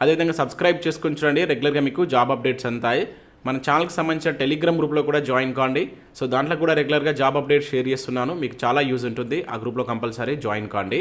అదేవిధంగా సబ్స్క్రైబ్ చేసుకొని చూడండి. రెగ్యులర్గా మీకు జాబ్ అప్డేట్స్ అంతాయి మన ఛానల్కి సంబంధించిన టెలిగ్రామ్ గ్రూప్లో కూడా జాయిన్ కాండి. సో దాంట్లో కూడా రెగ్యులర్గా జాబ్ అప్డేట్స్ షేర్ చేస్తున్నాను. మీకు చాలా యూజ్ ఉంటుంది. ఆ గ్రూప్లో కంపల్సరీ జాయిన్ కాండి.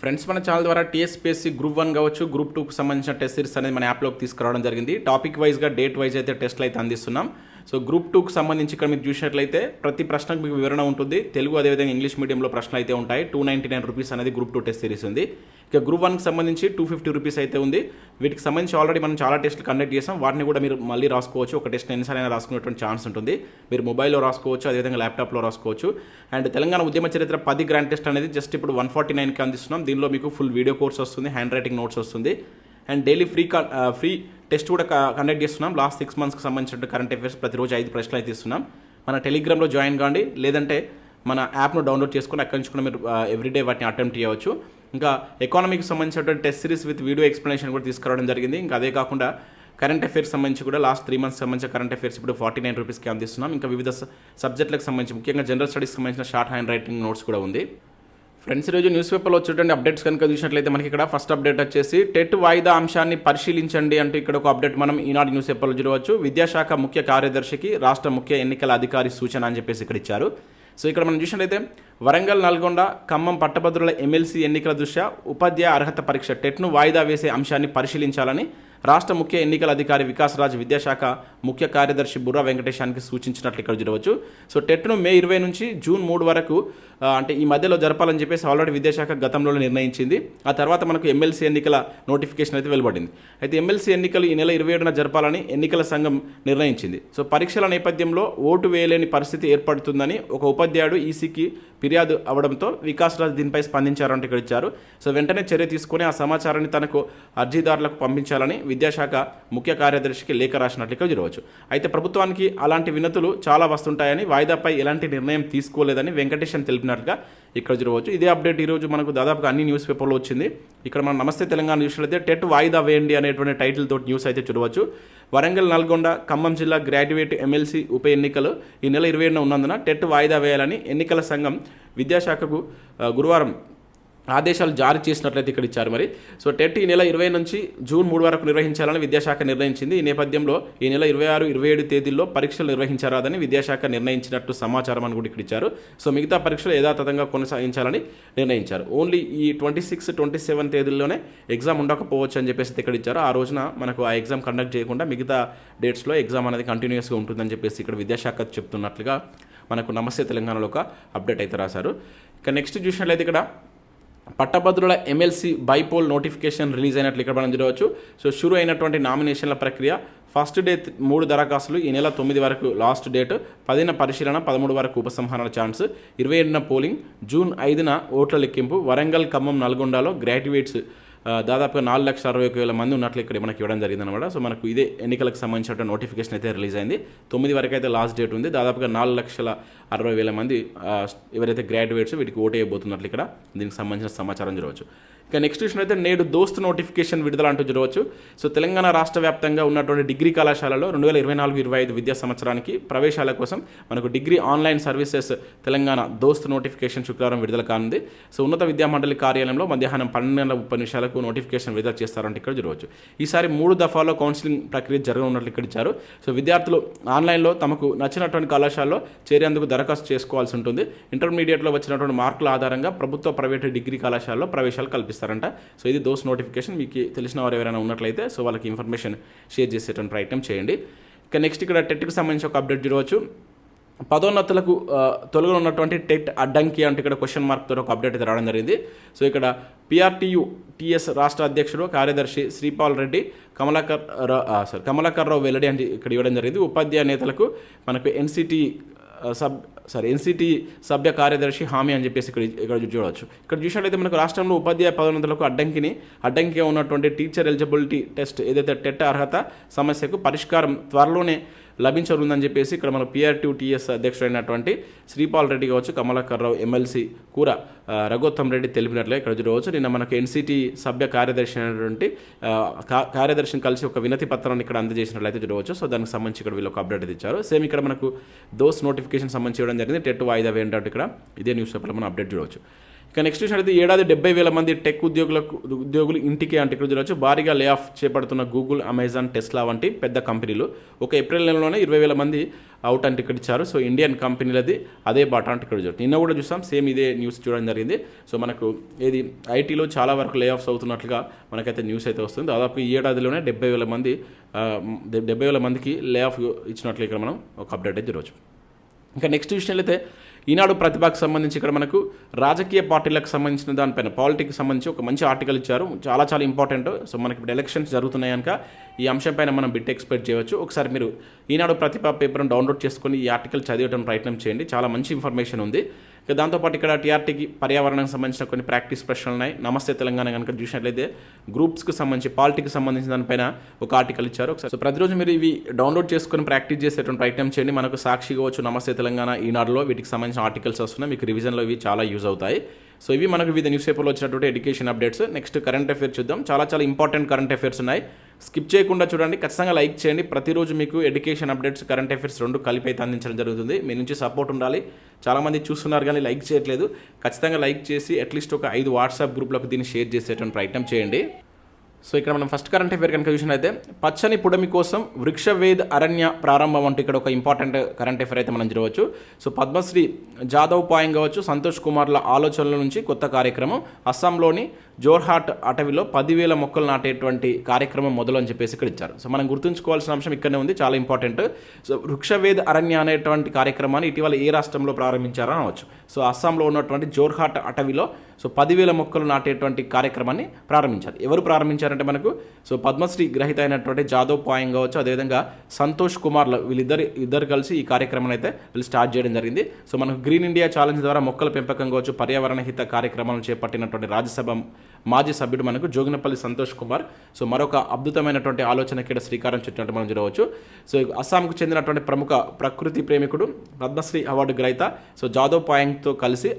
ఫ్రెండ్స్ మన ఛానల్ ద్వారా టీఎస్పీఎస్సీ గ్రూప్ వన్ కావచ్చు గ్రూప్ టూకి సంబంధించిన టెస్ట్ సిరీస్ అనేది మన యాప్లోకి తీసుకురావడం జరిగింది. టాపిక్ వైజ్గా డేట్ వైజ్ అయితే టెస్ట్లు అయితే అందిస్తున్నాం. సో గ్రూప్ టూకి సంబంధించి ఇక్కడ మీరు చూసినట్లయితే ప్రతి ప్రశ్నకు మీకు వివరణ ఉంటుంది. తెలుగు అదేవిధంగా ఇంగ్లీష్ మీడియంలో ప్రశ్నలు అయితే ఉంటాయి. టూ నైంటీ నైన్ రూపీస్ అనేది గ్రూప్ టూ టెస్ట్ సిరీస్ ఉంది. ఇక గ్రూప్ వన్కి సంబంధించి టూ ఫిఫ్టీ రూపీస్ అయితే ఉంది. వీటికి సంబంధించి ఆల్రెడీ మనం చాలా టెస్ట్లు కండక్ట్ చేసాం. వాటిని కూడా మీరు మళ్ళీ రాసుకోవచ్చు. ఒక టెస్ట్ ఎన్నిసార్లు రాసుకునేటువంటి ఛాన్స్ ఉంటుంది. మీరు మొబైల్లో రాసుకోవచ్చు అదేవిధంగా ల్యాప్టాప్లో రాసుకోవచ్చు. అండ్ తెలంగాణ ఉద్యమ చరిత్ర పది గ్రాండ్ టెస్ట్ అనేది జస్ట్ ఇప్పుడు వన్ ఫార్టీ నైన్కి అందిస్తున్నాం. దీనిలో మీకు ఫుల్ వీడియో కోర్స్ వస్తుంది హ్యాండ్ రైటింగ్ నోట్స్ వస్తుంది. And daily free free test కూడా కండక్ట్ చేస్తున్నాం. లాస్ట్ సిక్స్ మంత్స్కి సంబంధించిన కరెంట్ అఫైర్స్ ప్రతిరోజు ఐదు ప్రశ్నలు అయితే ఇస్తున్నాం. మన టెలిగ్రామ్లో జాయిన్ కాండి. లేదంటే మన యాప్ను డౌన్లోడ్ చేసుకుని అక్కడి నుంచి కూడా మీరు ఎవ్రీడే వాటిని అటెంప్ట్ చేయవచ్చు. ఇంకా ఎకానమీకి సంబంధించినటువంటి test series with video explanation కూడా తీసుకురావడం జరిగింది. ఇంకా అదే కాకుండా కరెంట్ అఫైర్స్ సంబంధించి కూడా లాస్ట్ త్రీ మంత్స్ సంబంధించిన కరెంట్ అఫైర్స్ ఇప్పుడు ఫార్టీ నైన్ రూపీస్కి అందిస్తున్నాం. ఇంకా వివిధ సబ్జెక్టులకు సంబంధించి ముఖ్యంగా జనరల్ స్టడీస్కి సంబంధించిన షార్ట్ హ్యాండ్ రైటింగ్ నోట్స్ కూడా ఉంది. ఫ్రెండ్స్ ఈరోజు న్యూస్ పేపర్లో వచ్చేటువంటి అప్డేట్స్ కనుక చూసినట్లయితే మనకి ఇక్కడ ఫస్ట్ అప్డేట్ వచ్చేసి టెట్ వాయిదా అంశాన్ని పరిశీలించండి అంటే ఇక్కడ ఒక అప్డేట్ మనం ఈనాడు న్యూస్ పేపర్లో చూడవచ్చు. విద్యాశాఖ ముఖ్య కార్యదర్శికి రాష్ట్ర ముఖ్య ఎన్నికల అధికారి సూచన అని చెప్పేసి ఇక్కడ ఇచ్చారు. సో ఇక్కడ మనం చూసినట్లయితే వరంగల్ నల్గొండ ఖమ్మం పట్టభద్రుల ఎమ్మెల్సీ ఎన్నికల దృష్ట్యా ఉపాధ్యాయ అర్హత పరీక్ష టెట్ను వాయిదా వేసే అంశాన్ని పరిశీలించాలని రాష్ట్ర ముఖ్య ఎన్నికల అధికారి వికాసరాజ్ విద్యాశాఖ ముఖ్య కార్యదర్శి బుర్రా వెంకటేశానికి సూచించినట్లు ఇక్కడ చూడవచ్చు. సో టెట్ను మే ఇరవై నుంచి జూన్ మూడు వరకు అంటే ఈ మధ్యలో జరపాలని చెప్పేసి ఆల్రెడీ విద్యాశాఖ గతంలో నిర్ణయించింది. ఆ తర్వాత మనకు ఎమ్మెల్సీ ఎన్నికల నోటిఫికేషన్ అయితే వెలువడింది. అయితే ఎమ్మెల్సీ ఎన్నికలు ఈ నెల ఇరవై ఏడున జరపాలని ఎన్నికల సంఘం నిర్ణయించింది. సో పరీక్షల నేపథ్యంలో ఓటు వేయలేని పరిస్థితి ఏర్పడుతుందని ఒక ఉపాధ్యాయుడు ఈసీకి ఫిర్యాదు అవడంతో వికాసరాజ్ దీనిపై స్పందించారంటే ఇక్కడ ఇచ్చారు. సో వెంటనే చర్య తీసుకొని ఆ సమాచారాన్ని తనకు అర్జీదారులకు పంపించాలని విద్యాశాఖ ముఖ్య కార్యదర్శికి లేఖ రాసినట్లుగా చూడవచ్చు. అయితే ప్రభుత్వానికి అలాంటి వినతులు చాలా వస్తుంటాయని వాయిదాపై ఎలాంటి నిర్ణయం తీసుకోలేదని వెంకటేశన్ చెప్పినట్టుగా ఇక్కడ చూడవచ్చు. ఇదే అప్డేట్ ఈరోజు మనకు దాదాపుగా అన్ని న్యూస్ పేపర్లో వచ్చింది. ఇక్కడ మనం నమస్తే తెలంగాణ చూసినట్లయితే టెట్ వాయిదా వేయండి అనేటువంటి టైటిల్ తోటి న్యూస్ అయితే చూడవచ్చు. వరంగల్ నల్గొండ ఖమ్మం జిల్లా గ్రాడ్యుయేట్ ఎమ్మెల్సీ ఉప ఎన్నికలు ఈ నెల ఇరవై ఏడున ఉన్నందున టెట్ వాయిదా వేయాలని ఎన్నికల సంఘం విద్యాశాఖకు గురువారం ఆదేశాలు జారీ చేసినట్లయితే ఇక్కడ ఇచ్చారు మరి. సో టెట్ ఈ నెల ఇరవై నుంచి జూన్ మూడు వరకు నిర్వహించాలని విద్యాశాఖ నిర్ణయించింది. ఈ నేపథ్యంలో ఈ నెల ఇరవై ఆరు ఇరవై ఏడు తేదీల్లో పరీక్షలు నిర్వహించరాదని విద్యాశాఖ నిర్ణయించినట్టు సమాచారం అని కూడా ఇక్కడ ఇచ్చారు. సో మిగతా పరీక్షలు యథాతథంగా కొనసాగించాలని నిర్ణయించారు. ఓన్లీ ఈ ట్వంటీ సిక్స్ ట్వంటీ సెవెన్ తేదీల్లోనే ఎగ్జామ్ ఉండకపోవచ్చు అని చెప్పేసి ఇక్కడ ఇచ్చారు. ఆ రోజున మనకు ఆ ఎగ్జామ్ కండక్ట్ చేయకుండా మిగతా డేట్స్లో ఎగ్జామ్ అనేది కంటిన్యూస్గా ఉంటుందని చెప్పేసి ఇక్కడ విద్యాశాఖ చెప్తున్నట్లుగా మనకు నమస్తే తెలంగాణలో ఒక అప్డేట్ అయితే రాశారు. ఇక నెక్స్ట్ చూసినట్లయితే ఇక్కడ పట్టభద్రుల ఎమ్మెల్సీ బైపోల్ నోటిఫికేషన్ రిలీజ్ అయినట్లు ఇక్కడ మనం చూడవచ్చు. సో షురు అయినటువంటి నామినేషన్ల ప్రక్రియ ఫస్ట్ డే మూడు దరఖాస్తులు ఈ నెల తొమ్మిది వరకు లాస్ట్ డేట్ పదిన పరిశీలన పదమూడు వరకు ఉపసంహరణ ఛాన్స్ ఇరవై ఏడున పోలింగ్ జూన్ ఐదున ఓట్ల లెక్కింపు వరంగల్ ఖమ్మం నల్గొండలో గ్రాడ్యుయేట్స్ దాదాపుగా నాలుగు లక్షల అరవై ఒక వేల మంది ఉన్నట్లు ఇక్కడ మనకి ఇవ్వడం జరిగింది అనమాట సో మనకు ఇదే ఎన్నికలకు సంబంధించిన నోటిఫికేషన్ అయితే రిలీజ్ అయింది. తొమ్మిది వరకు అయితే లాస్ట్ డేట్ ఉంది. దాదాపుగా నాలుగు లక్షల అరవై వేల మంది ఎవరైతే గ్రాడ్యుయేట్స్ వీటికి ఓటు వేయబోతున్నట్లు ఇక్కడ దీనికి సంబంధించిన సమాచారం చూడవచ్చు. ఇక నెక్స్ట్ విషయం అయితే నేడు దోస్త్ నోటిఫికేషన్ విడుదల అంటూ చూడవచ్చు సో తెలంగాణ రాష్ట్ర వ్యాప్తంగా ఉన్నటువంటి డిగ్రీ కళాశాలలో రెండు వేల ఇరవై నాలుగు ఇరవై ఐదు విద్యా సంవత్సరానికి ప్రవేశాల కోసం మనకు డిగ్రీ ఆన్లైన్ సర్వీసెస్ తెలంగాణ దోస్త్ నోటిఫికేషన్ శుక్రవారం విడుదల కానుంది. సో ఉన్నత విద్యా మండలి కార్యాలయంలో మధ్యాహ్నం పన్నెండు గంటల ముప్పై నిమిషాలకు నోటిఫికేషన్ విడుదల చేస్తారంటే ఇక్కడ చూడవచ్చు ఈసారి మూడు దఫాలో కౌన్సిలింగ్ ప్రక్రియ జరగనున్నట్లు ఇక్కడ ఇచ్చారు. సో విద్యార్థులు ఆన్లైన్లో తమకు నచ్చినటువంటి కళాశాలలో చేరేందుకు దరఖాస్తు చేసుకోవాల్సి ఉంటుంది. ఇంటర్మీడియట్లో వచ్చినటువంటి మార్కుల ఆధారంగా ప్రభుత్వ ప్రైవేటు డిగ్రీ కళాశాలలో ప్రవేశాలు కల్పిస్తారు. పంపిస్తారంట సో ఇది దోస్ నోటిఫికేషన్ మీకు తెలిసిన వారు ఎవరైనా ఉన్నట్లయితే సో వాళ్ళకి ఇన్ఫర్మేషన్ షేర్ చేసేటువంటి ప్రయత్నం చేయండి. ఇక నెక్స్ట్ ఇక్కడ టెట్కి సంబంధించి ఒక అప్డేట్ చూడవచ్చు. పదోన్నతులకు ఆ, ఉన్నటువంటి టెట్ అడ్డంకి అంటే ఇక్కడ క్వశ్చన్ మార్క్ ఒక అప్డేట్ అయితే రావడం జరిగింది. సో ఇక్కడ పిఆర్టీయు టిఎస్ రాష్ట్ర అధ్యక్షుడు కార్యదర్శి శ్రీపాల్ రెడ్డి కమలాకర్ సారీ కమలాకర్ రావు వెల్లడి అంటే ఇక్కడ ఇవ్వడం జరిగింది. ఉపాధ్యాయ నేతలకు మనకు ఎన్సిటి సబ్ సారీ ఎన్సిటి సభ్య కార్యదర్శి హామీ అని చెప్పేసి ఇక్కడ ఇక్కడ చూడవచ్చు ఇక్కడ చూసినట్లయితే మనకు రాష్ట్రంలో ఉపాధ్యాయ పదోన్నతులకు అడ్డంకిని అడ్డంకిగా ఉన్నటువంటి టీచర్ ఎలిజిబిలిటీ టెస్ట్ ఏదైతే టెట్ అర్హత సమస్యకు పరిష్కారం త్వరలోనే లభించనుందని చెప్పేసి ఇక్కడ మన పిఆర్టీ టీఎస్ అధ్యక్షుడైనటువంటి శ్రీపాల్ రెడ్డి కావచ్చు కమలాకర్ రావు ఎమ్మెల్సీ కూర రఘోత్తమ్ రెడ్డి తెలిపినట్లే ఇక్కడ చూడవచ్చు. నిన్న మనకు ఎన్సిటీ సభ్య కార్యదర్శి అయినటువంటి కా- కార్యదర్శిని కలిసి ఒక వినతి పత్రాన్ని ఇక్కడ అందజేసినట్లయితే చూడవచ్చు. సో దానికి సంబంధించి ఇక్కడ వీళ్ళు ఒక అప్డేట్ ఇచ్చారు. సేమ్ ఇక్కడ మనకు దోస్ నోటిఫికేషన్ సంబంధించి ఇవ్వడం జరిగింది. టెట్ వాయిదా వేయంటే ఇక్కడ ఇదే న్యూస్ పేపర్లో మనం అప్డేట్ చూడవచ్చు. ఇక నెక్స్ట్ చూసినట్లయితే ఏడాది డెబ్బై వేల మంది టెక్ ఉద్యోగులకు ఉద్యోగులు ఇంటికి అంటే ఇక్కడ చూడవచ్చు భారీగా లే ఆఫ్ చేపడుతున్న గూగుల్ అమెజాన్ టెస్లా వంటి పెద్ద కంపెనీలు. ఒక ఏప్రిల్ నెలలోనే ఇరవై వేల మంది అవుట్ అంటే ఇక్కడ ఇచ్చారు. సో ఇండియన్ కంపెనీలది అదే బాట అంటే ఇక్కడ చూడవచ్చు నిన్న కూడా చూసాం. సేమ్ ఇదే న్యూస్ చూడడం జరిగింది. సో మనకు ఏది ఐటీలో చాలా వరకు లే ఆఫ్స్ అవుతున్నట్లుగా మనకైతే న్యూస్ అయితే వస్తుంది. దాదాపు ఈ ఏడాదిలోనే డెబ్బై వేల మంది డెబ్బై వేల మందికి లే ఆఫ్ ఇచ్చినట్లు ఇక్కడ మనం ఒక అప్డేట్ అయితే చూడవచ్చు ఇంకా నెక్స్ట్ విషయం అయితే ఈనాడు ప్రతిభకు సంబంధించి ఇక్కడ మనకు రాజకీయ పార్టీలకు సంబంధించిన దానిపైన పాలిటిక్స్ సంబంధించి ఒక మంచి ఆర్టికల్ ఇచ్చారు. చాలా చాలా ఇంపార్టెంట్ సో మనకి ఇప్పుడు ఎలక్షన్స్ జరుగుతున్నాయి కనుక ఈ అంశంపైన మనం బిట్ ఎక్స్పెక్ట్ చేయవచ్చు. ఒకసారి మీరు ఈనాడు ప్రతిభ పేపర్ను డౌన్లోడ్ చేసుకొని ఈ ఆర్టికల్ చదివడం ప్రయత్నం చేయండి. చాలా మంచి ఇన్ఫర్మేషన్ ఉంది. ఇక దాంతోపాటు ఇక్కడ టీఆర్టీకి పర్యావరణానికి సంబంధించిన కొన్ని ప్రాక్టీస్ ప్రశ్నలు ఉన్నాయి. నమస్తే తెలంగాణ కనుక చూసినట్లయితే గ్రూప్స్కి సంబంధించి పాలిటిక్స్ సంబంధించిన దానిపైన ఒక ఆర్టికల్ ఇచ్చారు. ఒకసారి సో ప్రతిరోజు మీరు ఇవి డౌన్లోడ్ చేసుకొని ప్రాక్టీస్ చేసేటువంటి ప్రయత్నం చేయండి. మనకు సాక్షి కావచ్చు నమస్తే తెలంగాణ ఈనాడులో. వీటికి సంబంధించిన ఆర్టికల్స్ వస్తున్నాయి. మీకు రివిజన్లో ఇవి చాలా యూజ్ అవుతాయి. సో ఇవి మనకు వివిధ న్యూస్ పేపర్లో వచ్చినటువంటి education updates next current affairs చూద్దాం. చాలా చాలా ఇంపార్టెంట్ కరెంట్ అఫేర్స్ ఉన్నాయి. స్కిప్ చేయకుండా చూడండి. ఖచ్చితంగా లైక్ చేయండి. ప్రతిరోజు మీకు ఎడ్యుకేషన్ అప్డేట్స్ కరెంట్ అఫేర్స్ రెండు కలిపి అయితే అందించడం జరుగుతుంది. మీ నుంచి సపోర్ట్ ఉండాలి. చాలామంది చూస్తున్నారు కానీ లైక్ చేయట్లేదు. ఖచ్చితంగా లైక్ చేసి అట్లీస్ట్ ఒక ఐదు వాట్సాప్ గ్రూప్లకు దీన్ని షేర్ చేసేటువంటి ప్రయత్నం చేయండి. సో ఇక్కడ మనం ఫస్ట్ కరెంట్ అఫేర్ కనుక చూసినట్లయితే పచ్చని పుడమి కోసం వృక్షవేద్ అరణ్య ప్రారంభం అంటూ ఇక్కడ ఒక ఇంపార్టెంట్ కరెంట్ అఫేర్ అయితే మనం చూడవచ్చు. సో పద్మశ్రీ జాదవ్ పాయం కావచ్చు సంతోష్ కుమార్ల ఆలోచనల నుంచి కొత్త కార్యక్రమం అస్సాంలోని జోర్హాట్ అటవీలో పదివేల మొక్కలు నాటేటువంటి కార్యక్రమం మొదలు అని చెప్పేసి ఇక్కడ ఇచ్చారు. సో మనం గుర్తుంచుకోవాల్సిన అంశం ఇక్కడనే ఉంది చాలా ఇంపార్టెంట్ సో వృక్షవేద్ అరణ్య అనేటువంటి కార్యక్రమాన్ని ఇటీవల ఏ రాష్ట్రంలో ప్రారంభించారో అనవచ్చు. సో అస్సాంలో ఉన్నటువంటి జోర్హాట్ అటవీలో సో పదివేల మొక్కలు నాటేటువంటి కార్యక్రమాన్ని ప్రారంభించారు. ఎవరు ప్రారంభించారంటే మనకు సో పద్మశ్రీ గ్రహీత అయినటువంటి జాదవ్ పాయం కావచ్చు అదేవిధంగా సంతోష్ కుమార్లు వీళ్ళిద్దరు ఇద్దరు కలిసి ఈ కార్యక్రమాన్ని అయితే వీళ్ళు స్టార్ట్ చేయడం జరిగింది. సో మనకు గ్రీన్ ఇండియా ఛాలెంజ్ ద్వారా మొక్కల పెంపకం కావచ్చు పర్యావరణ హిత కార్యక్రమాలను చేపట్టినటువంటి రాజ్యసభ మాజీ సభ్యుడు మనకు జోగినపల్లి సంతోష్ కుమార్. సో మరొక అద్భుతమైనటువంటి ఆలోచన ఇక్కడ శ్రీకారం చుట్టినట్టు మనం చూడవచ్చు. సో అస్సాంకు చెందినటువంటి ప్రముఖ ప్రకృతి ప్రేమికుడు పద్మశ్రీ అవార్డు గ్రహీత సో జాదవ్ పాయంగ్తో కలిసి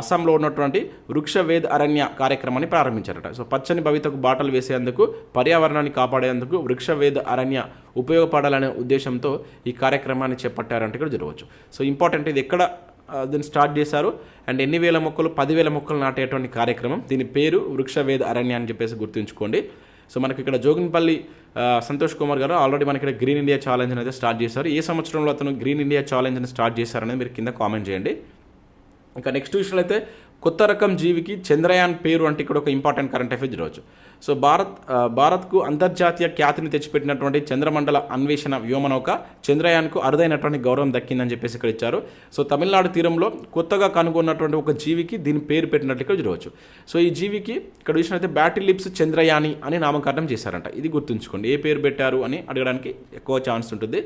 అస్సాంలో ఉన్నటువంటి వృక్షవేద్ అరణ్య కార్యక్రమాన్ని ప్రారంభించారట. సో పచ్చని భవితకు బాటలు వేసేందుకు పర్యావరణాన్ని కాపాడేందుకు వృక్షవేద్ అరణ్య ఉపయోగపడాలనే ఉద్దేశంతో ఈ కార్యక్రమాన్ని చేపట్టారంటే ఇక్కడ జరగవచ్చు. సో ఇంపార్టెంట్ ఇది ఎక్కడ దీన్ని స్టార్ట్ చేశారు? అండ్ ఎన్ని వేల మొక్కలు పదివేల మొక్కలు నాటేటువంటి కార్యక్రమం దీని పేరు వృక్షవేద్ అరణ్య అని చెప్పేసి గుర్తుంచుకోండి. సో మనకి ఇక్కడ జోగిన్పల్లి సంతోష్ కుమార్ గారు ఆల్రెడీ మనకి ఇక్కడ గ్రీన్ ఇండియా ఛాలెంజ్ అయితే స్టార్ట్ చేశారు. ఏ సంవత్సరంలో అతను గ్రీన్ ఇండియా ఛాలెంజ్ని స్టార్ట్ చేశారనేది మీరు కింద కామెంట్ చేయండి. ఇంకా నెక్స్ట్ విషయంలో అయితే కొత్త రకం జీవికి చంద్రయాన్ పేరు అంటే ఇక్కడ ఒక ఇంపార్టెంట్ కరెంట్ అఫేర్ చూడవచ్చు సో భారత్ భారత్కు అంతర్జాతీయ ఖ్యాతిని తెచ్చిపెట్టినటువంటి చంద్రమండల అన్వేషణ వ్యోమనౌక చంద్రయాన్కు అరుదైనటువంటి గౌరవం దక్కిందని చెప్పేసి ఇక్కడ ఇచ్చారు. సో తమిళనాడు తీరంలో కొత్తగా కనుగొన్నటువంటి ఒక జీవికి దీని పేరు పెట్టినట్లు ఇక్కడ చూడవచ్చు సో ఈ జీవికి ఇక్కడ చూసినట్లయితే బ్యాటిల్ లిప్స్ చంద్రయాని అని నామకరణం చేశారంట. ఇది గుర్తుంచుకోండి. ఏ పేరు పెట్టారు అని అడగడానికి ఎక్కువ ఛాన్స్ ఉంటుంది.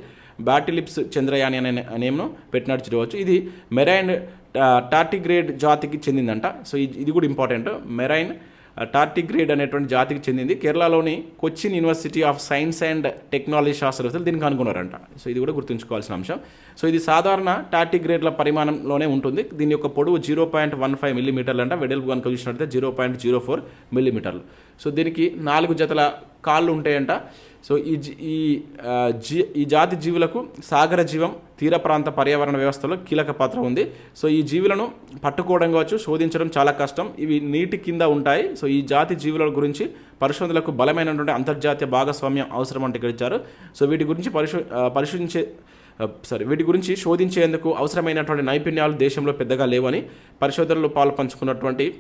బ్యాటిలిప్స్ చంద్రయాని అనే నేమ్ను పెట్టినట్టు చూడవచ్చు ఇది మెరైన్ టార్టిగ్రేడ్ జాతికి చెందిందంట. సో ఇది ఇది కూడా ఇంపార్టెంట్. మెరైన్ టార్టిగ్రేడ్ అనేటువంటి జాతికి చెందింది. కేరళలోని Cochin university of science and technology శాస్త్రవేత్తలు దీన్ని కనుగొన్నారంట సో ఇది కూడా గుర్తుంచుకోవాల్సిన అంశం. సో ఇది సాధారణ టార్టిగ్రేడ్ల పరిమాణంలోనే ఉంటుంది. దీని యొక్క పొడవు జీరో పాయింట్ వన్ ఫైవ్ మిల్లీమీటర్లు అంట వెడల్పు కనుక చూసినట్లయితే జీరో పాయింట్ జీరో ఫోర్ మిల్లీమీటర్లు. సో దీనికి నాలుగు జతల కాళ్ళు ఉంటాయంట. సో ఈ జీ- ఈ జీ ఈ జాతి జీవులకు సాగర జీవం తీర ప్రాంత పర్యావరణ వ్యవస్థలో కీలక పాత్ర ఉంది. సో ఈ జీవులను పట్టుకోవడం కావచ్చు శోధించడం చాలా కష్టం. ఇవి నీటి కింద ఉంటాయి. సో ఈ జాతి జీవుల గురించి పరిశోధనలకు బలమైనటువంటి అంతర్జాతీయ భాగస్వామ్యం అవసరం అంటే గడిచారు. సో వీటి గురించి పరిశో పరిశోధించే సారీ వీటి గురించి శోధించేందుకు అవసరమైనటువంటి నైపుణ్యాలు దేశంలో పెద్దగా లేవని పరిశోధనలో పాలు పంచుకున్నటువంటి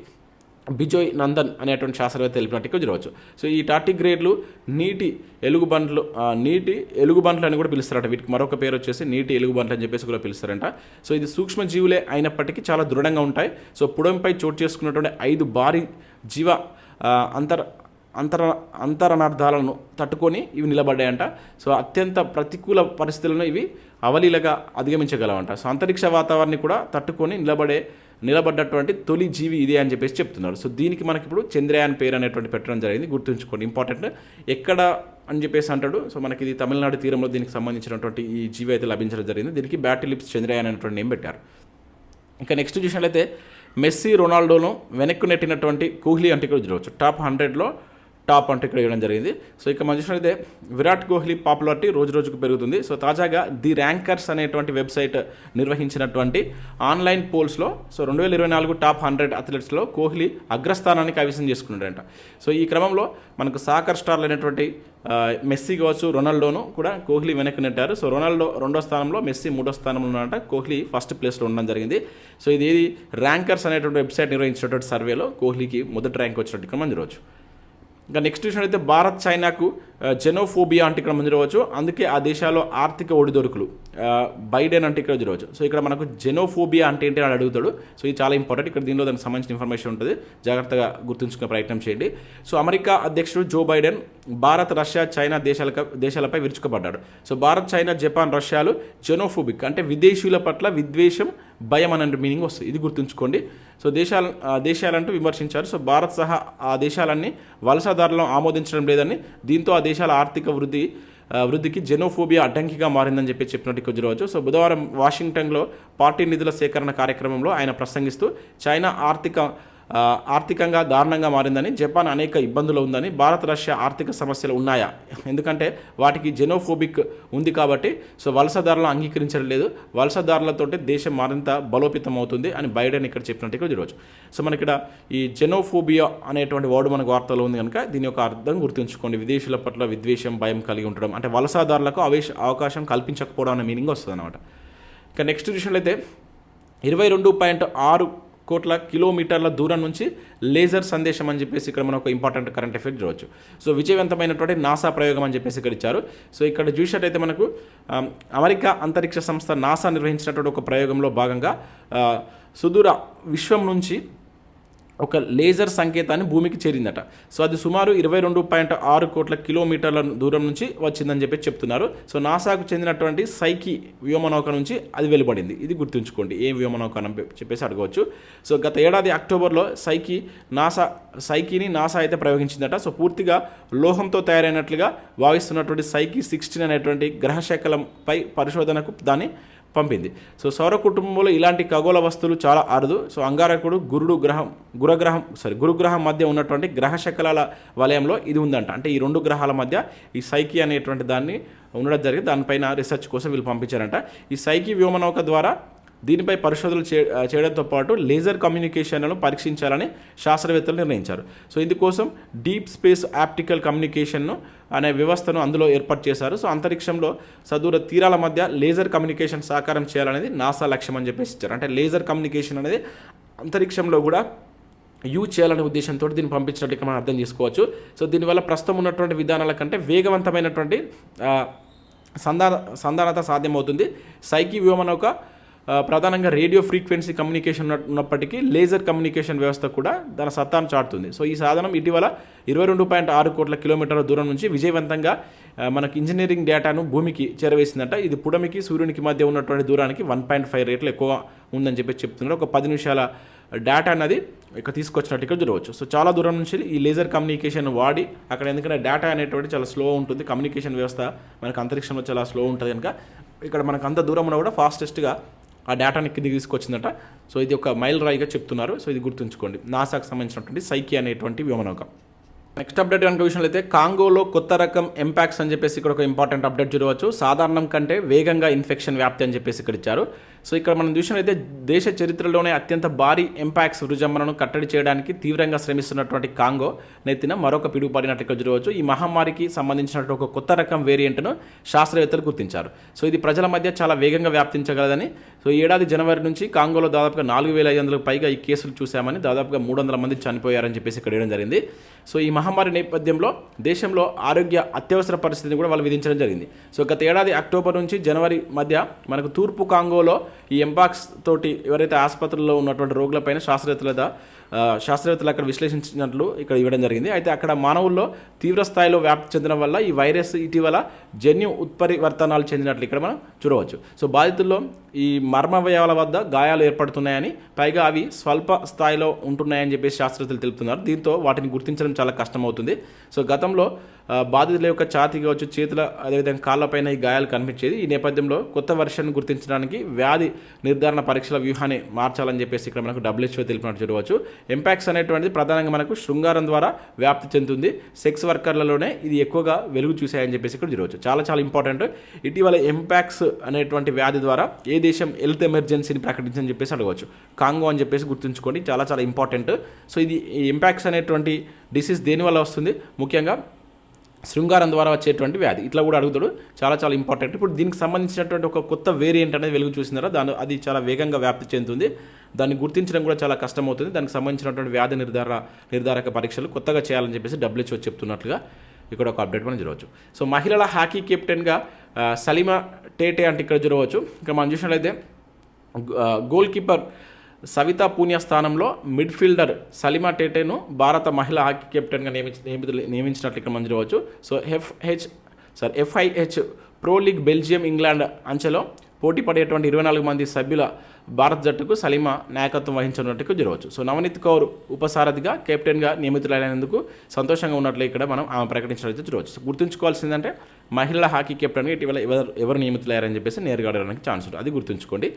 బిజోయ్ నందన్ అనేటువంటి శాస్త్రవేత్త తెలిపినట్టుగా చూడవచ్చు సో ఈ టార్టిగ్రేడ్లు నీటి ఎలుగుబంట్లు నీటి ఎలుగుబంట్లు అని కూడా పిలుస్తారట. వీటికి మరొక పేరు వచ్చేసి నీటి ఎలుగుబంట్లు అని చెప్పేసి కూడా పిలుస్తారంట. సో ఇది సూక్ష్మజీవులే అయినప్పటికీ చాలా దృఢంగా ఉంటాయి. సో పుడంపై చోటు చేసుకున్నటువంటి ఐదు భారీ జీవ అంతర్ అంతర అంతరణార్థాలను తట్టుకొని ఇవి నిలబడ్డాయంట. సో అత్యంత ప్రతికూల పరిస్థితులను ఇవి అవలీలగా అధిగమించగలవంట. సో అంతరిక్ష వాతావరణాన్ని కూడా తట్టుకొని నిలబడే నిలబడ్డటువంటి తొలి జీవి ఇదే అని చెప్పేసి చెప్తున్నారు. సో దీనికి మనకి ఇప్పుడు చంద్రయాన్ పేరు అనేటువంటి పెట్టడం జరిగింది. గుర్తుంచుకోండి ఇంపార్టెంట్. ఎక్కడ అని చెప్పేసి అంటాడు. సో మనకి ఇది తమిళనాడు తీరంలో దీనికి సంబంధించినటువంటి ఈ జీవి అయితే లభించడం జరిగింది. దీనికి బ్యాటరీ లిప్స్ చంద్రయాన్ అనేటువంటి నేమ్ పెట్టారు. ఇంకా నెక్స్ట్ చూసినట్లయితే మెస్సీ రొనాల్డోను వెనక్కు నెట్టినటువంటి కోహ్లీ అంటే ఇక్కడ చూడవచ్చు టాప్ హండ్రెడ్లో టాప్ అంటూ ఇక్కడ ఇవ్వడం జరిగింది. సో ఇక మనం చూసినట్లయితే విరాట్ కోహ్లీ పాపులారిటీ రోజు రోజుకు పెరుగుతుంది. సో తాజాగా ది ర్యాంకర్స్ అనేటువంటి వెబ్సైట్ నిర్వహించినటువంటి ఆన్లైన్ పోల్స్లో సో రెండు వేల ఇరవై నాలుగు టాప్ హండ్రెడ్ అథ్లెట్స్లో కోహ్లీ అగ్రస్థానాన్ని కైవసం చేసుకున్నాడంట. సో ఈ క్రమంలో మనకు సాకర్ స్టార్లు అయినటువంటి మెస్సీ కావచ్చు రొనాల్డోను కూడా కోహ్లీ వెనక్కి నెట్టారు. సో రొనాల్డో రెండో స్థానంలో మెస్సీ మూడో స్థానంలో ఉన్నట కోహ్లీ ఫస్ట్ ప్లేస్లో ఉండడం జరిగింది. సో ఇది ర్యాంకర్స్ అనేటువంటి వెబ్సైట్ నిర్వహించినటువంటి సర్వేలో కోహ్లీకి మొదటి ర్యాంక్ వచ్చినట్టు ఇక్కడ మనం ఇంకా నెక్స్ట్ చూసినట్లయితే భారత్ చైనాకు జెనోఫోబియా అంటే ఇక్కడ మనం చూడవచ్చు అందుకే ఆ దేశాల్లో ఆర్థిక ఒడిదొడుకులు బైడెన్ అంటే ఇక్కడ చూడవచ్చు సో ఇక్కడ మనకు జెనోఫోబియా అంటే ఏంటి అని అడుగుతాడు. సో ఇది చాలా ఇంపార్టెంట్ ఇక్కడ దీనిలో దానికి సంబంధించిన ఇన్ఫర్మేషన్ ఉంటుంది. జాగ్రత్తగా గుర్తుంచుకునే ప్రయత్నం చేయండి. సో అమెరికా అధ్యక్షుడు Joe Biden Bharat Russia China దేశాల దేశాలపై విరుచుకుపడ్డాడు. సో భారత్ చైనా జపాన్ రష్యాలు జెనోఫోబిక్ అంటే విదేశీయుల పట్ల విద్వేషం భయం అనే మీనింగ్ వస్తుంది. ఇది గుర్తుంచుకోండి. సో దేశాల ఆ దేశాలంటూ విమర్శించారు. సో భారత్ సహా ఆ దేశాలన్నీ వలసదారులను ఆమోదించడం లేదని దీంతో ఆ దేశాల ఆర్థిక వృద్ధి వృద్ధికి జెనోఫోబియా అడ్డంకిగా మారిందని చెప్పి చెప్పినట్టు కుదిరవచ్చు సో బుధవారం వాషింగ్టన్లో పార్టీ నిధుల సేకరణ కార్యక్రమంలో ఆయన ప్రసంగిస్తూ చైనా ఆర్థిక ఆర్థికంగా దారుణంగా మారిందని జపాన్ అనేక ఇబ్బందులు ఉందని భారత్ రష్యా ఆర్థిక సమస్యలు ఉన్నాయా? ఎందుకంటే వాటికి జెనోఫోబిక్ ఉంది కాబట్టి సో వలసదారులను అంగీకరించడం లేదు. వలసదారులతో దేశం మరింత బలోపేతం అవుతుంది అని బైడెన్ ఇక్కడ చెప్పినట్టు ఇక్కడ చూడవచ్చు సో మనకి ఇక్కడ ఈ జెనోఫోబియా అనేటువంటి వర్డ్ మనకు వార్తలో ఉంది కనుక దీని యొక్క అర్థం గుర్తుంచుకోండి. విదేశీయుల పట్ల విద్వేషం భయం కలిగి ఉండడం. అంటే వలసదారులకు అవేశ అవకాశం కల్పించకపోవడం అనే మీనింగ్ వస్తుంది అనమాట ఇంకా నెక్స్ట్ అయితే ఇరవై రెండు పాయింట్ ఆరు కోట్ల కిలోమీటర్ల దూరం నుంచి లేజర్ సందేశం అని చెప్పేసి ఇక్కడ మనం ఒక ఇంపార్టెంట్ కరెంట్ ఎఫెక్ట్ చూడవచ్చు సో విజయవంతమైనటువంటి నాసా ప్రయోగం అని చెప్పేసి ఇక్కడ ఇచ్చారు. సో ఇక్కడ చూసినట్టయితే మనకు అమెరికా అంతరిక్ష సంస్థ నాసా నిర్వహించినటువంటి ఒక ప్రయోగంలో భాగంగా సుదూర విశ్వం నుంచి ఒక లేజర్ సంకేతాన్ని భూమికి చేరిందట. సో అది సుమారు ఇరవై రెండు పాయింట్ ఆరు కోట్ల కిలోమీటర్ల దూరం నుంచి వచ్చిందని చెప్పి చెప్తున్నారు. సో నాసాకు చెందినటువంటి సైకి వ్యోమనౌక నుంచి అది వెలువడింది. ఇది గుర్తుంచుకోండి. ఏ వ్యోమనౌక అని చెప్పేసి అడగవచ్చు. సో గత ఏడాది అక్టోబర్లో సైకి నాసా సైకిని నాసా అయితే ప్రయోగించిందట. సో పూర్తిగా లోహంతో తయారైనట్లుగా భావిస్తున్నటువంటి సైకి సిక్స్టీన్ అనేటువంటి గ్రహశకలంపై పరిశోధనకు దాన్ని పంపింది. సో సౌర కుటుంబంలో ఇలాంటి ఖగోళ వస్తువులు చాలా అరుదు. సో అంగారకుడు గురుడు గ్రహం గురగ్రహం సారీ గురుగ్రహం మధ్య ఉన్నటువంటి గ్రహ శకలాల వలయంలో ఇది ఉందంట. అంటే ఈ రెండు గ్రహాల మధ్య ఈ సైకి అనేటువంటి దాన్ని ఉండడం జరిగింది. దానిపైన రీసెర్చ్ కోసం వీళ్ళు పంపించారంట. ఈ సైకి వ్యోమనౌక ద్వారా దీనిపై పరిశోధనలు చేయడంతో పాటు లేజర్ కమ్యూనికేషన్లను పరీక్షించాలని శాస్త్రవేత్తలు నిర్ణయించారు. సో ఇందుకోసం డీప్ స్పేస్ ఆప్టికల్ కమ్యూనికేషన్ను అనే వ్యవస్థను అందులో ఏర్పాటు చేశారు. సో అంతరిక్షంలో సదూర తీరాల మధ్య లేజర్ కమ్యూనికేషన్ సాకారం చేయాలనేది నాసా లక్ష్యం అని చెప్పేసి ఇచ్చారు. అంటే లేజర్ కమ్యూనికేషన్ అనేది అంతరిక్షంలో కూడా యూజ్ చేయాలనే ఉద్దేశంతో దీన్ని పంపించినట్టు ఇక్కడ మనం అర్థం చేసుకోవచ్చు. సో దీనివల్ల ప్రస్తుతం ఉన్నటువంటి విధానాల కంటే వేగవంతమైనటువంటి సంధాన సంధానత సాధ్యమవుతుంది. సైకి వ్యోమనౌక ప్రధానంగా రేడియో ఫ్రీక్వెన్సీ కమ్యూనికేషన్ ఉన్నప్పటికీ లేజర్ కమ్యూనికేషన్ వ్యవస్థ కూడా దాని సత్తాను చాటుతుంది. సో ఈ సాధనం ఇటీవల ఇరవై రెండు పాయింట్ ఆరు కోట్ల కిలోమీటర్ల దూరం నుంచి విజయవంతంగా మనకు మనకి ఇంజనీరింగ్ డేటాను భూమికి చేరవేసిందంట. ఇది పుడమికి సూర్యునికి మధ్య ఉన్నటువంటి దూరానికి వన్ పాయింట్ ఫైవ్ రేట్లు ఎక్కువ ఉందని చెప్పి చెప్తున్నారు. ఒక పది నిమిషాల డేటా అన్నది ఇక్కడ తీసుకొచ్చినట్టు ఇక్కడ చూడవచ్చు. సో చాలా దూరం నుంచి ఈ లేజర్ కమ్యూనికేషన్ వాడి అక్కడ ఎందుకంటే డేటా అనేటువంటి చాలా స్లో ఉంటుంది. కమ్యూనికేషన్ వ్యవస్థ మనకు అంతరిక్షంలో చాలా స్లో ఉంటుంది కనుక. ఇక్కడ మనకు అంత దూరం ఉన్నా కూడా ఫాస్టెస్ట్గా ఆ డేటాని కిందికి తీసుకొచ్చిందట. సో ఇది ఒక మైల్ రాయిగా చెప్తున్నారు. సో ఇది గుర్తుంచుకోండి. నాసాకు సంబంధించినటువంటి సైకి అనేటువంటి వ్యోమనౌకం. నెక్స్ట్ అప్డేట్ కనుక విషయంలో అయితే కాంగోలో కొత్త రకం ఎంపాక్స్ అని చెప్పేసి ఇక్కడ ఒక ఇంపార్టెంట్ అప్డేట్ చూడవచ్చు. సాధారణం కంటే వేగంగా ఇన్ఫెక్షన్ వ్యాప్తి అని చెప్పేసి ఇక్కడ ఇచ్చారు. సో ఇక్కడ మనం చూసినట్లయితే దేశ చరిత్రలోనే అత్యంత భారీ ఎంపాక్స్ విజృంభణను కట్టడి చేయడానికి తీవ్రంగా శ్రమిస్తున్నటువంటి కాంగో నెత్తిన మరొక పిడుగు ఇక్కడ చూడవచ్చు. ఈ మహమ్మారికి సంబంధించినటువంటి ఒక కొత్త రకం వేరియంట్ను శాస్త్రవేత్తలు గుర్తించారు. సో ఇది ప్రజల మధ్య చాలా వేగంగా వ్యాప్తించగలదని సో ఏడాది జనవరి నుంచి కాంగోలో దాదాపుగా నాలుగు వేల ఐదు వందలకు పైగా ఈ కేసులు చూశామని దాదాపుగా మూడు వందల మంది చనిపోయారని చెప్పేసి ఇక్కడ వేయడం జరిగింది. సో ఈ మహమ్మారి నేపథ్యంలో దేశంలో ఆరోగ్య అత్యవసర పరిస్థితిని కూడా వాళ్ళు విధించడం జరిగింది. సో గత ఏడాది అక్టోబర్ నుంచి జనవరి మధ్య మనకు తూర్పు కాంగోలో ఈ ఎంపాక్స్ తోటి ఎవరైతే ఆసుపత్రుల్లో ఉన్నటువంటి రోగులపైన శాస్త్రవేత్తల శాస్త్రవేత్తలు అక్కడ విశ్లేషించినట్లు ఇక్కడ ఇవ్వడం జరిగింది. అయితే అక్కడ మానవుల్లో తీవ్ర స్థాయిలో వ్యాప్తి చెందడం వల్ల ఈ వైరస్ ఇటీవల జన్యు ఉత్పరివర్తనాలు చెందినట్లు ఇక్కడ మనం చూడవచ్చు. సో బాధితుల్లో ఈ మర్మవయవాల వద్ద గాయాలు ఏర్పడుతున్నాయని పైగా అవి స్వల్ప స్థాయిలో ఉంటున్నాయని చెప్పేసి శాస్త్రవేత్తలు తెలుపుతున్నారు. దీంతో వాటిని గుర్తించడం చాలా కష్టమవుతుంది. సో గతంలో బాధితుల యొక్క ఛాతీ కావచ్చు చేతుల అదేవిధంగా కాళ్ళపైన ఈ గాయాలు కనిపించేది. ఈ నేపథ్యంలో కొత్త వర్షన్ గుర్తించడానికి వ్యాధి నిర్ధారణ పరీక్షల వ్యూహాన్ని మార్చాలని చెప్పేసి ఇక్కడ మనకు డబ్ల్యూహెచ్ఓ తెలిపినట్టు చూడవచ్చు. ఎంపాక్స్ అనేటువంటిది ప్రధానంగా మనకు శృంగారం ద్వారా వ్యాప్తి చెందుతుంది. సెక్స్ వర్కర్లలోనే ఇది ఎక్కువగా వెలుగు చూశాయని చెప్పేసి ఇక్కడ చూడవచ్చు. చాలా చాలా ఇంపార్టెంట్. ఇటీవల ఎంపాక్స్ అనేటువంటి వ్యాధి ద్వారా ఏ దేశం హెల్త్ ఎమర్జెన్సీని ప్రకటించని చెప్పేసి అడగవచ్చు. కాంగో అని చెప్పేసి గుర్తుంచుకోండి. చాలా చాలా ఇంపార్టెంట్. సో ఇది ఎంపాక్స్ అనేటువంటి డిసీజ్ దేనివల్ల వస్తుంది? ముఖ్యంగా శృంగారం ద్వారా వచ్చేటువంటి వ్యాధి. ఇట్లా కూడా అడుగుతాడు. చాలా చాలా ఇంపార్టెంట్ ఇప్పుడు దీనికి సంబంధించినటువంటి ఒక కొత్త వేరియంట్ అనేది వెలుగు చూసినారా? దాని అది చాలా వేగంగా వ్యాప్తి చెందుతుంది. దాన్ని గుర్తించడం కూడా చాలా కష్టమవుతుంది. దానికి సంబంధించినటువంటి వ్యాధి నిర్ధార నిర్ధారక పరీక్షలు కొత్తగా చేయాలని చెప్పేసి డబ్ల్యూహెచ్ఓ చెప్తున్నట్లుగా ఇక్కడ ఒక అప్డేట్ మనం చూడవచ్చు. సో మహిళల హాకీ కెప్టెన్గా సలీమా టేటే అంటే ఇక్కడ చూడవచ్చు. ఇక్కడ మనం చూసినట్లయితే గోల్ కీపర్ సవితా పూనియా స్థానంలో మిడ్ఫీల్డర్ సలిమా టేటేను భారత మహిళా హాకీ కెప్టెన్గా నియమించి నియమితులు నియమించినట్లు ఇక్కడ మనం చూడవచ్చు. So FH sir FIH pro league Belgium England అంచెలో పోటీ పడేటువంటి ఇరవై నాలుగు మంది సభ్యుల భారత జట్టుకు సలీమా నాయకత్వం వహించినట్టుకు జరగవచ్చు సో నవనీత్ కౌర్ ఉపసారథిగా కెప్టెన్గా నియమితులైనందుకు సంతోషంగా ఉన్నట్లు ఇక్కడ మనం ఆమె ప్రకటించినట్లయితే చూడవచ్చు. గుర్తుంచుకోవాల్సిందంటే మహిళల హాకీ కెప్టెన్గా ఇటీవల ఎవరు ఎవరు నియమితులయ్యారని చెప్పేసి నేరుగా అడగడానికి ఛాన్స్ ఉంటుంది. అది గుర్తుంచుకోండి.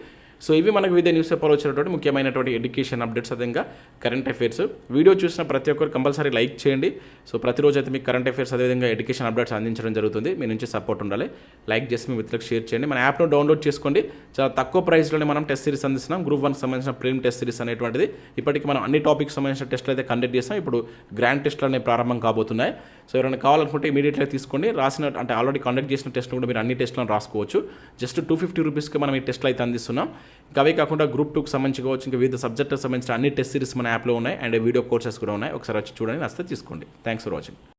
సో ఇవి మనకు వివిధ న్యూస్ పేపర్ వచ్చినటువంటి ముఖ్యమైనటువంటి ఎడ్యుకేషన్ అప్డేట్స్ అదేవిధంగా కరెంట్ అఫైర్స్ వీడియో చూసిన ప్రతి ఒక్కరు కంపల్సరీ లైక్ చేయండి. సో ప్రతిరోజు అయితే మీకు కరెంట్ అఫైర్స్ అదేవిధంగా ఎడ్యుకేషన్ అప్డేట్స్ అందించడం జరుగుతుంది. మీ నుంచి సపోర్ట్ ఉండాలి. లైక్ చేసి మీ మిత్రులకు షేర్ చేయండి. మన యాప్ను డౌన్లోడ్ చేసుకోండి. చాలా తక్కువ ప్రైస్లోనే మనం టెస్ట్ సిరీస్ అందిస్తున్నాం. గ్రూప్ వన్కి సంబంధించిన ప్రీమ్ టెస్ట్ సిరీస్ అనేటువంటిది. ఇప్పటికీ మనం అన్ని టాపిక్స్ సంబంధించిన టెస్ట్లు అయితే కండక్ట్ చేస్తాం. ఇప్పుడు గ్రాండ్ టెస్ట్లు అనేవి ప్రారంభం కాబోతున్నాయి. సో ఎవరైనా కావాలనుకుంటే ఇమీడియట్గా తీసుకోండి. రాసిన అంటే ఆల్రెడీ కండక్ట్ చేసిన టెస్ట్ కూడా మీరు అన్ని టెస్ట్లను రాసుకోవచ్చు. జస్ట్ టూ ఫిఫ్టీ రూపీస్కి మనం ఈ టెస్ట్లు అయితే అందిస్తున్నాం. ఇంకా అవే కాకుండా గ్రూప్ టూకి సంబంధించి కావచ్చు ఇంకా వివిధ సబ్జెక్టులకు సంబంధించిన అన్ని టెస్ట్ సిరీస్ మన యాప్లో ఉన్నాయి అండ్ వీడియో కోర్సెస్ కూడా ఉన్నాయి. ఒకసారి వచ్చి చూడండి నచ్చితే తీసుకోండి. Thanks for watching